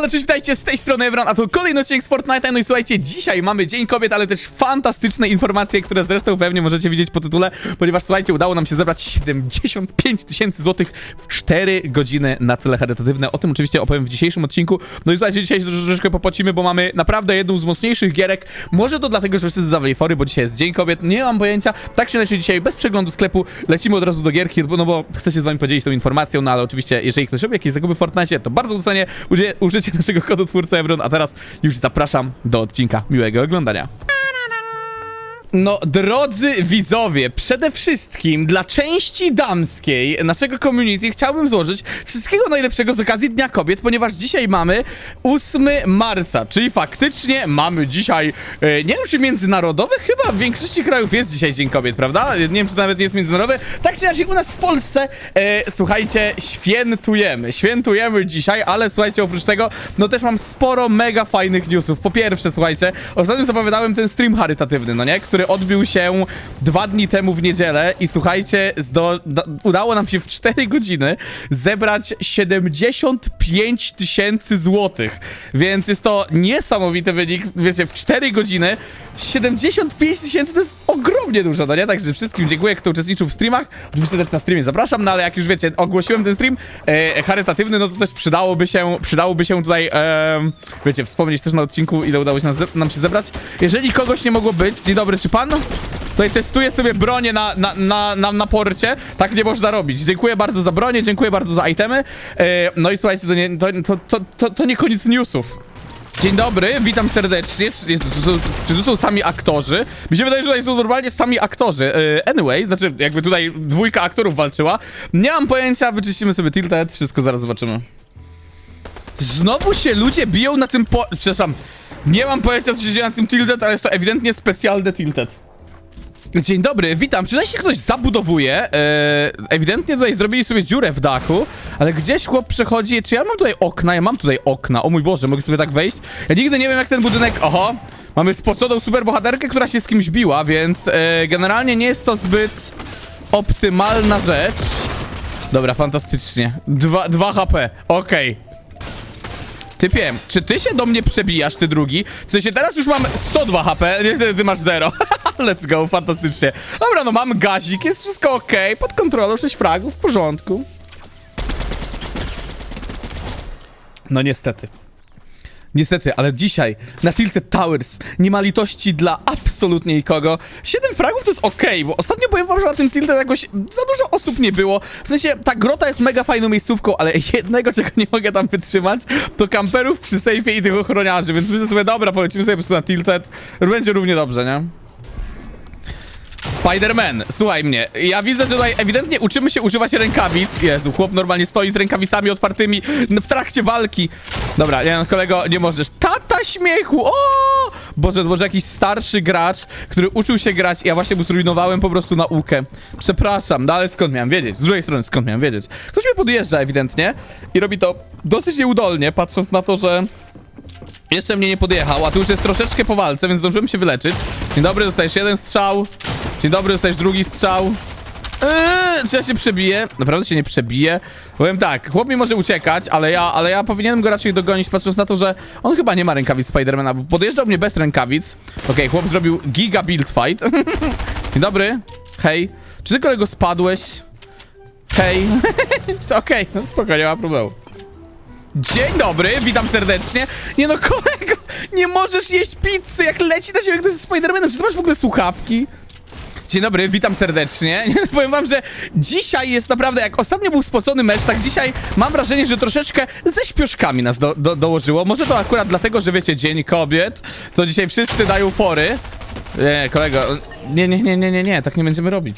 halo, cześć, witajcie, z tej strony Evron, a to kolejny odcinek z Fortnite'a, no i słuchajcie, dzisiaj mamy Dzień Kobiet, ale też fantastyczne informacje, które zresztą pewnie możecie widzieć po tytule, ponieważ słuchajcie, udało nam się zebrać 75 tysięcy złotych w 4 godziny na cele charytatywne, o tym oczywiście opowiem w dzisiejszym odcinku, no i słuchajcie, dzisiaj troszeczkę popocimy, bo mamy naprawdę jedną z mocniejszych gierek, może to dlatego, że wszyscy zadawali fory, bo dzisiaj jest Dzień Kobiet, nie mam pojęcia, tak się inaczej dzisiaj bez przeglądu sklepu. Lecimy od razu do gierki, no bo chcę się z wami podzielić tą informacją, no ale oczywiście, jeżeli ktoś robi jakieś zakupy w Fortnite, to bardzo docenię. Użycie naszego kodu twórcy Evron, a teraz już zapraszam do odcinka. Miłego oglądania. No, drodzy widzowie, przede wszystkim dla części damskiej naszego community chciałbym złożyć wszystkiego najlepszego z okazji Dnia Kobiet, ponieważ dzisiaj mamy 8 marca, czyli faktycznie mamy dzisiaj, e, nie wiem czy międzynarodowy, chyba w większości krajów jest dzisiaj Dzień Kobiet, prawda? Nie wiem czy to nawet nie jest międzynarodowy. Tak czy inaczej u nas w Polsce, e, słuchajcie, świętujemy, świętujemy dzisiaj, ale słuchajcie, oprócz tego, no też mam sporo mega fajnych newsów. Po pierwsze, słuchajcie, ostatnio zapowiadałem ten stream charytatywny, no nie? Który odbył się dwa dni temu w niedzielę i słuchajcie, do, udało nam się w 4 godziny zebrać 75 tysięcy złotych, więc jest to niesamowity wynik, wiecie, w 4 godziny 75 tysięcy to jest ogromnie dużo, no nie? Także wszystkim dziękuję, kto uczestniczył w streamach, oczywiście też na streamie zapraszam, no ale jak już wiecie, ogłosiłem ten stream e, charytatywny, no to też przydałoby się, przydałoby się tutaj, em, wiecie, wspomnieć też na odcinku, ile udało się nam, nam się zebrać. Jeżeli kogoś nie mogło być, dzień dobry, czy pan? Tutaj testuję sobie bronię na, na, na, na, na porcie. Tak nie można robić. Dziękuję bardzo za bronię, dziękuję bardzo za itemy. E, no i słuchajcie, to nie, to, to, to, to, to nie koniec newsów. Dzień dobry, witam serdecznie. Czy, jest, czy, tu są sami aktorzy? Mi się wydaje, że tutaj są normalnie sami aktorzy. E, anyway, znaczy jakby tutaj dwójka aktorów walczyła. Nie mam pojęcia, wyczyścimy sobie tilted, wszystko zaraz zobaczymy. Znowu się ludzie biją na tym po... Przepraszam, nie mam pojęcia, co się dzieje na tym tilted, ale jest to ewidentnie specjalny tilted. Dzień dobry, witam. Czy tutaj się ktoś zabudowuje? E, ewidentnie tutaj zrobili sobie dziurę w dachu, ale gdzieś chłop przechodzi. Czy ja mam tutaj okna? Ja mam tutaj okna. O mój Boże, mogę sobie tak wejść? Ja nigdy nie wiem, jak ten budynek. Oho! Mamy spoconą superbohaterkę, która się z kimś biła, więc e, generalnie nie jest to zbyt optymalna rzecz. Dobra, fantastycznie. Dwa, dwa HP. Okej. Typie, czy ty się do mnie przebijasz, ty drugi? W sensie teraz już mam 102 HP, niestety ty masz 0. Let's go, fantastycznie. Dobra, no mam gazik, jest wszystko ok, pod kontrolą, 6 fragów, w porządku. No niestety. Niestety, ale dzisiaj na Tilted Towers nie ma litości dla absolutnie nikogo. 7 fragów to jest okej, bo ostatnio powiem wam, że na tym Tilted jakoś za dużo osób nie było. W sensie, ta grota jest mega fajną miejscówką, ale jednego, czego nie mogę tam wytrzymać, to kamperów przy sejfie i tych ochroniarzy, więc myślę sobie, dobra, polecimy sobie po prostu na Tilted. Będzie równie dobrze, nie? Spider-Man, słuchaj mnie, ja widzę, że tutaj ewidentnie uczymy się używać rękawic. Jezu, chłop normalnie stoi z rękawicami otwartymi w trakcie walki. Dobra, nie, kolego, nie możesz. Tata śmiechu, o! Boże, może jakiś starszy gracz, który uczył się grać i ja właśnie mu zrujnowałem po prostu naukę. Przepraszam, no ale skąd miałem wiedzieć? Z drugiej strony, skąd miałem wiedzieć? Ktoś mnie podjeżdża ewidentnie i robi to dosyć nieudolnie, patrząc na to, że... Jeszcze mnie nie podjechał, a tu już jest troszeczkę po walce, więc zdążyłem się wyleczyć. Dzień dobry, dostajesz jeden strzał. Dzień dobry, dostajesz drugi strzał. Eee, czy ja się przebiję? Naprawdę się nie przebiję. Powiem tak, chłop mi może uciekać, ale ja, ale ja powinienem go raczej dogonić, patrząc na to, że on chyba nie ma rękawic Spidermana, bo podjeżdżał mnie bez rękawic. Okej, chłop zrobił giga build fight. Dzień dobry. Hej. Czy ty kolego spadłeś? Hej. Okej, no spoko, nie ma problemu. Dzień dobry, witam serdecznie. Nie no, kolego, nie możesz jeść pizzy, jak leci na ciebie ktoś ze Spidermanem. Czy ty masz w ogóle słuchawki? Dzień dobry, witam serdecznie. Powiem wam, że dzisiaj jest naprawdę, jak ostatnio był spocony mecz, tak dzisiaj mam wrażenie, że troszeczkę ze śpioszkami nas do, do, dołożyło. Może to akurat dlatego, że wiecie, Dzień Kobiet, to dzisiaj wszyscy dają fory. Nie, kolego, nie, nie, nie, nie, nie, nie, tak nie będziemy robić.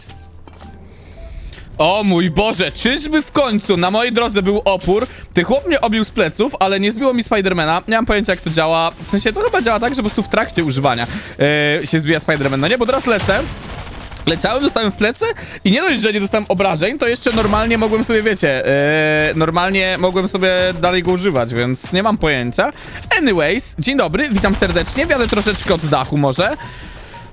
O mój Boże, czyżby w końcu na mojej drodze był opór? Ty chłop mnie obił z pleców, ale nie zbiło mi Spidermana. Nie mam pojęcia jak to działa. W sensie to chyba działa tak, że po prostu w trakcie używania yy, się zbija Spiderman. No nie, bo teraz lecę. Leciałem, dostałem w plecy i nie dość, że nie dostałem obrażeń, to jeszcze normalnie mogłem sobie, wiecie, yy, normalnie mogłem sobie dalej go używać, więc nie mam pojęcia. Anyways, dzień dobry, witam serdecznie, wiadę troszeczkę od dachu może.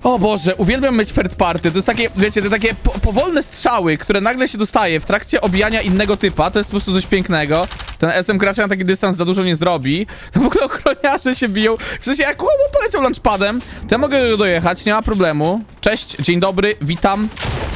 O Boże, uwielbiam mieć third party. To jest takie, wiecie, te takie po powolne strzały, które nagle się dostaje w trakcie obijania innego typa. To jest po prostu coś pięknego. Ten SM raczej na taki dystans za dużo nie zrobi. To w ogóle ochroniarze się biją. W sensie, jak chłopu poleciał lunchpadem, to ja mogę dojechać, nie ma problemu. Cześć, dzień dobry, witam.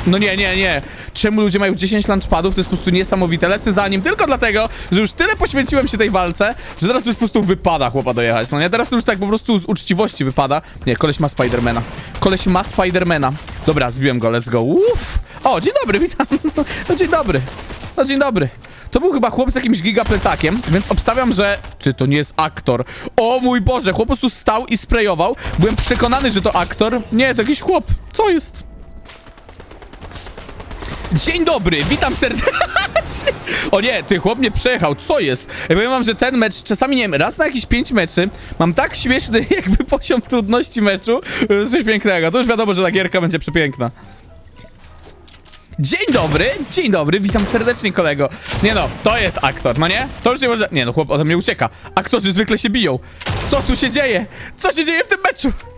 No nie, nie, nie. Czemu ludzie mają 10 lunchpadów? To jest po prostu niesamowite. Lecę za nim tylko dlatego, że już tyle poświęciłem się tej walce, że teraz już po prostu wypada chłopa dojechać. No nie, teraz to już tak po prostu z uczciwości wypada. Nie, koleś ma Spidermana. Koleś ma Spidermana. Dobra, zbiłem go, let's go. Uff. O, dzień dobry, witam. No dzień dobry. No dzień dobry. To był chyba chłop z jakimś gigaplecakiem, więc obstawiam, że... Ty, to nie jest aktor. O mój Boże, chłop po prostu stał i sprayował. Byłem przekonany, że to aktor. Nie, to jakiś chłop. Co jest? Dzień dobry, witam serdecznie. O nie, ty chłop mnie przejechał, co jest? Ja powiem wam, że ten mecz, czasami nie wiem, raz na jakieś 5 meczy mam tak śmieszny jakby poziom trudności meczu, że coś pięknego. To już wiadomo, że ta gierka będzie przepiękna. Dzień dobry, dzień dobry, witam serdecznie kolego. Nie no, to jest aktor, no nie? To już nie może... Nie no, chłop ode mnie ucieka. Aktorzy zwykle się biją. Co tu się dzieje? Co się dzieje w tym meczu?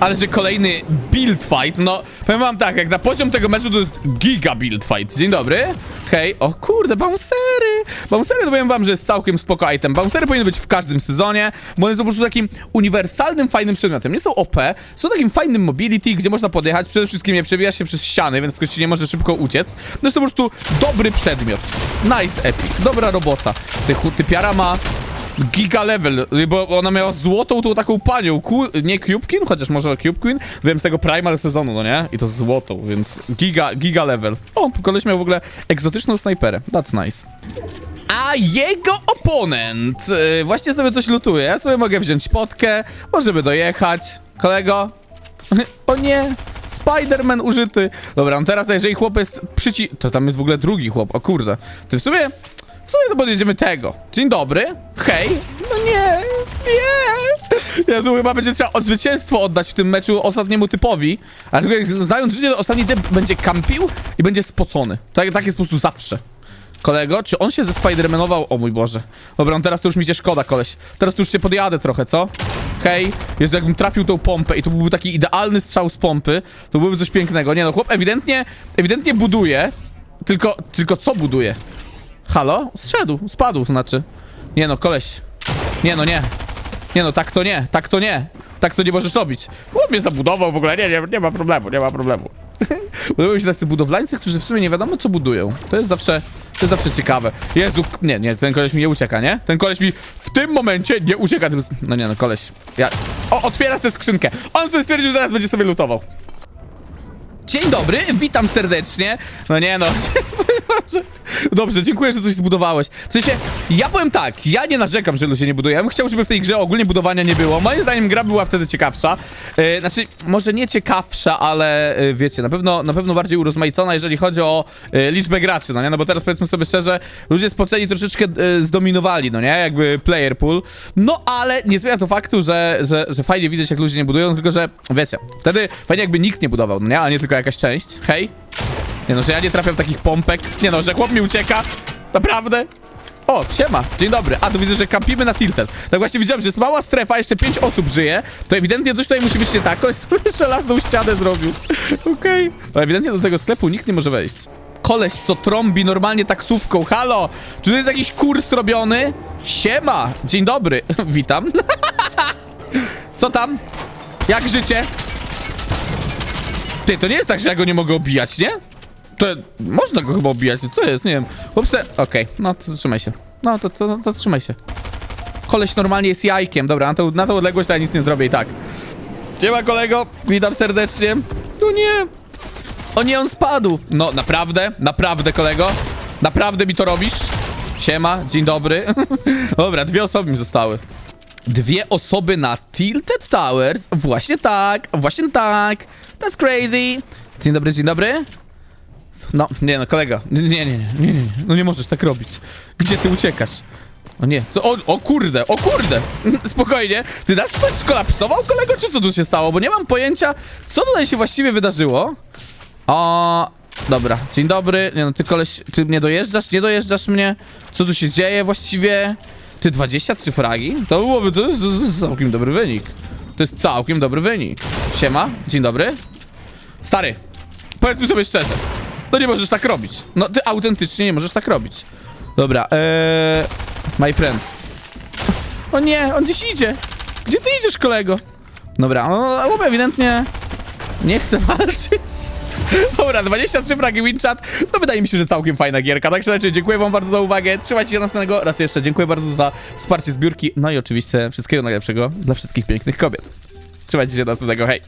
Ale że kolejny build fight, no powiem wam tak, jak na poziom tego meczu to jest giga build fight. Dzień dobry. Hej, o kurde, bouncery. Bouncery to powiem wam, że jest całkiem spoko item. Bouncery powinny być w każdym sezonie, bo one są po prostu takim uniwersalnym, fajnym przedmiotem. Nie są OP, są takim fajnym mobility, gdzie można podjechać, przede wszystkim nie przebijasz się przez ściany, więc ktoś ci nie może szybko uciec. No jest to po prostu dobry przedmiot. Nice epic, dobra robota. Ty, chu- typiara ma giga level, bo ona miała złotą tą taką panią, Ku, nie Cube Queen, chociaż może Cube Queen, wiem z tego primal sezonu, no nie? I to złotą, więc giga, giga level. O, koleś miał w ogóle egzotyczną snajperę, that's nice. A jego oponent yy, właśnie sobie coś lutuje, ja sobie mogę wziąć potkę, możemy dojechać. Kolego? o nie! Spider-Man użyty. Dobra, no teraz jeżeli chłop jest przyci... To tam jest w ogóle drugi chłop, o kurde. Ty w sumie... W sumie to podjedziemy tego. Dzień dobry. Hej. No nie. Nie. Ja tu chyba będzie trzeba zwycięstwo oddać w tym meczu ostatniemu typowi. Ale tylko jak znając życie, to ostatni typ będzie kampił i będzie spocony. Tak, tak jest po prostu zawsze. Kolego, czy on się ze Spidermanował? O mój Boże. Dobra, no teraz to już mi się szkoda, koleś. Teraz to już cię podjadę trochę, co? Hej, Jezu, jakbym trafił tą pompę i to byłby taki idealny strzał z pompy, to byłoby coś pięknego. Nie no, chłop ewidentnie, ewidentnie buduje, tylko, tylko co buduje? Halo? Zszedł, spadł, znaczy. Nie no, koleś. Nie no, nie. Nie no, tak to nie, tak to nie. Tak to nie możesz robić. Chłop mnie zabudował w ogóle, nie, nie, nie ma problemu, nie ma problemu. Mi się tacy budowlańcy, którzy w sumie nie wiadomo co budują. To jest zawsze, to jest zawsze ciekawe. Jezu, nie, nie, ten koleś mi nie ucieka, nie? Ten koleś mi w tym momencie nie ucieka. No nie no, koleś. Ja... O, otwiera sobie skrzynkę. On sobie stwierdził, że teraz będzie sobie lutował. Dzień dobry, witam serdecznie. No nie no. Dobrze, dziękuję, że coś zbudowałeś. W sensie, ja powiem tak, ja nie narzekam, że ludzie nie budują. Ja bym chciał, żeby w tej grze ogólnie budowania nie było. Moim zdaniem gra była wtedy ciekawsza. E, znaczy, może nie ciekawsza, ale e, wiecie, na pewno, na pewno bardziej urozmaicona, jeżeli chodzi o e, liczbę graczy, no nie? No bo teraz powiedzmy sobie szczerze, ludzie spoceni troszeczkę e, zdominowali, no nie? Jakby player pool. No ale nie zmienia to faktu, że, że, że fajnie widać, jak ludzie nie budują, tylko że, wiecie, wtedy fajnie jakby nikt nie budował, no nie? A nie tylko jakaś część. Hej. Nie no, że ja nie trafiam takich pompek. Nie no, że chłop mi ucieka. Naprawdę? O, siema, dzień dobry. A, tu widzę, że kampimy na Tilted. Tak właśnie widziałem, że jest mała strefa, jeszcze pięć osób żyje. To ewidentnie coś tutaj musi być nie tak. Ktoś sobie żelazną ścianę zrobił. Okej. Okay. ewidentnie do tego sklepu nikt nie może wejść. Koleś, co trąbi normalnie taksówką. Halo! Czy to jest jakiś kurs robiony? Siema! Dzień dobry. Witam. co tam? Jak życie? Ty, to nie jest tak, że ja go nie mogę obijać, nie? To można go chyba obijać, co jest, nie wiem. Chłopcze, okej, no to trzymaj się. No to, to, to trzymaj się. Koleś normalnie jest jajkiem, dobra, na, tą- na tą odległość ja nic nie zrobię i tak. Siema kolego, witam serdecznie. No nie. O nie, on spadł. No, naprawdę, naprawdę kolego. Naprawdę mi to robisz? Siema, dzień dobry. dobra, dwie osoby mi zostały. Dwie osoby na Tilted Towers. Właśnie tak, właśnie tak. That's crazy. Dzień dobry, dzień dobry. No, nie no, kolega. Nie, nie, nie, nie, nie. No nie możesz tak robić. Gdzie ty uciekasz? O nie, co? O, o kurde, o kurde. Spokojnie. Ty nas ktoś skolapsował, kolego, czy co tu się stało? Bo nie mam pojęcia, co tutaj się właściwie wydarzyło. O, dobra, dzień dobry. Nie no, ty koleś, ty mnie dojeżdżasz? Nie dojeżdżasz mnie? Co tu się dzieje właściwie? Ty 23 fragi? To byłoby, to jest, to jest całkiem dobry wynik. To jest całkiem dobry wynik. Siema, dzień dobry. Stary, powiedzmy sobie szczerze. No nie możesz tak robić. No ty autentycznie nie możesz tak robić. Dobra, eee... My friend. O nie, on gdzieś idzie. Gdzie ty idziesz, kolego? Dobra, no, Łub ewidentnie nie chce walczyć. Dobra, 23 fragi winchat. No wydaje mi się, że całkiem fajna gierka. Także raczej dziękuję wam bardzo za uwagę. Trzymajcie się następnego. Raz jeszcze dziękuję bardzo za wsparcie zbiórki. No i oczywiście wszystkiego najlepszego dla wszystkich pięknych kobiet. Trzymajcie się następnego. Hej!